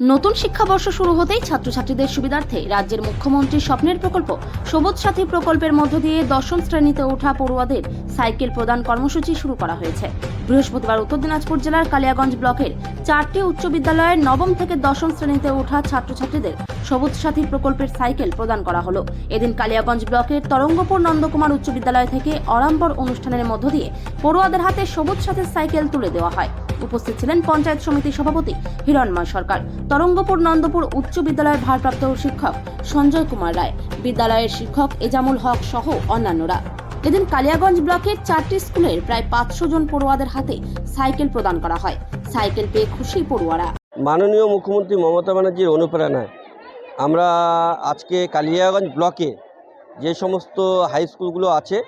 নতুন শিক্ষাবর্ষ শুরু হতেই ছাত্রছাত্রীদের সুবিধার্থে রাজ্যের মুখ্যমন্ত্রীর স্বপ্নের প্রকল্প সবুজ সাথী প্রকল্পের মধ্য দিয়ে দশম শ্রেণীতে ওঠা পড়ুয়াদের সাইকেল প্রদান কর্মসূচি শুরু করা হয়েছে। বৃহস্পতিবার উত্তর দিনাজপুর জেলার কালিয়াগঞ্জ ব্লকের চারটি উচ্চ বিদ্যালয়ের নবম থেকে দশম শ্রেণীতে ওঠা ছাত্রছাত্রীদের সবুজ সাথী প্রকল্পের সাইকেল প্রদান করা হলো। এদিন কালিয়াগঞ্জ ব্লকের তরঙ্গপুর নন্দকুমার উচ্চ বিদ্যালয় থেকে অরাম্বর অনুষ্ঠানের মধ্য দিয়ে পড়ুয়াদের হাতে সবুজ সাথীর সাইকেল তুলে দেওয়া হয়। উপস্থিত ছিলেন পঞ্চায়েত সমিতির সভাপতি হিরণময় সরকার, তরঙ্গপুর নন্দপুর উচ্চ বিদ্যালয়ের ভারপ্রাপ্ত শিক্ষক সঞ্জয় কুমার রায়, বিদ্যালয়ের শিক্ষক এজামুল হক সহ অন্যান্যরা। এদিন কালিয়াগঞ্জ ব্লকের চারটি স্কুলের প্রায় পাঁচশো জন পড়ুয়াদের হাতে সাইকেল প্রদান করা হয়। সাইকেল পেয়ে খুশি পড়ুয়ারা। মাননীয় মুখ্যমন্ত্রী মমতা ব্যানার্জির অনুপ্রেরণায় আমরা আজকে কালিয়াগঞ্জ ব্লকে যে সমস্ত হাই স্কুলগুলো আছে,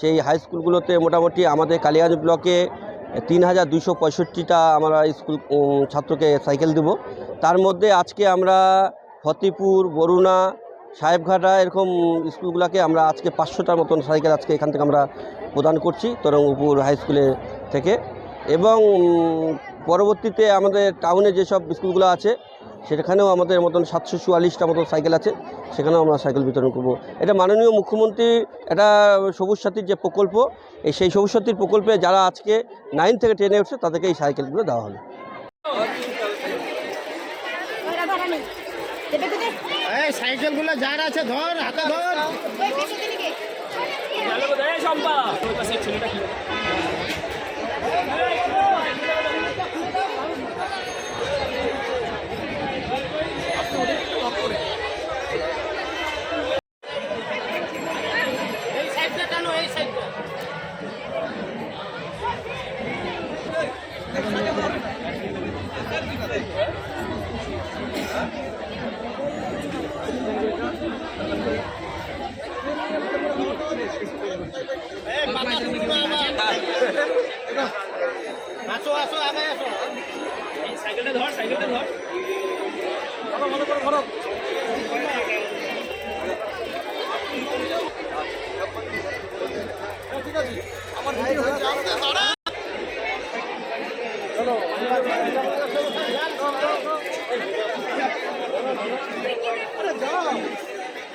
সেই হাই স্কুলগুলোতে মোটামুটি আমাদের কালিয়াগঞ্জ ব্লকে তিন হাজার দুশো পঁয়ষট্টিটা আমরা স্কুল ছাত্রকে সাইকেল দেব। তার মধ্যে আজকে আমরা ফতেপুর বরুণা সাহেবঘাটা এরকম স্কুলগুলোকে আমরা আজকে পাঁচশোটার মতন সাইকেল আজকে এখান থেকে আমরা প্রদান করছি তরঙ্গপুর হাই স্কুলে থেকে। এবং পরবর্তীতে আমাদের টাউনে যেসব স্কুলগুলো আছে সেখানেও আমাদের মতন সাতশো চুয়াল্লিশটা মতন সাইকেল আছে সেখানেও আমরা সাইকেল বিতরণ করব। এটা মাননীয় মুখ্যমন্ত্রী এটা সবুজ সাথীর যে প্রকল্প এই সেই সবুজ সাথীর প্রকল্পে যারা আজকে নাইন থেকে টেনে উঠছে তাদেরকে এই সাইকেলগুলো দেওয়া হলো সাইকেলগুলো যার আছে ধর হাতে ধর। আসো আসো আগে আসো সাইকেলটা ধর সাইকেলটা ধর ধরো ধরো ধরো ধরো আরে কাকি বাবু যাও। না একেবারে বার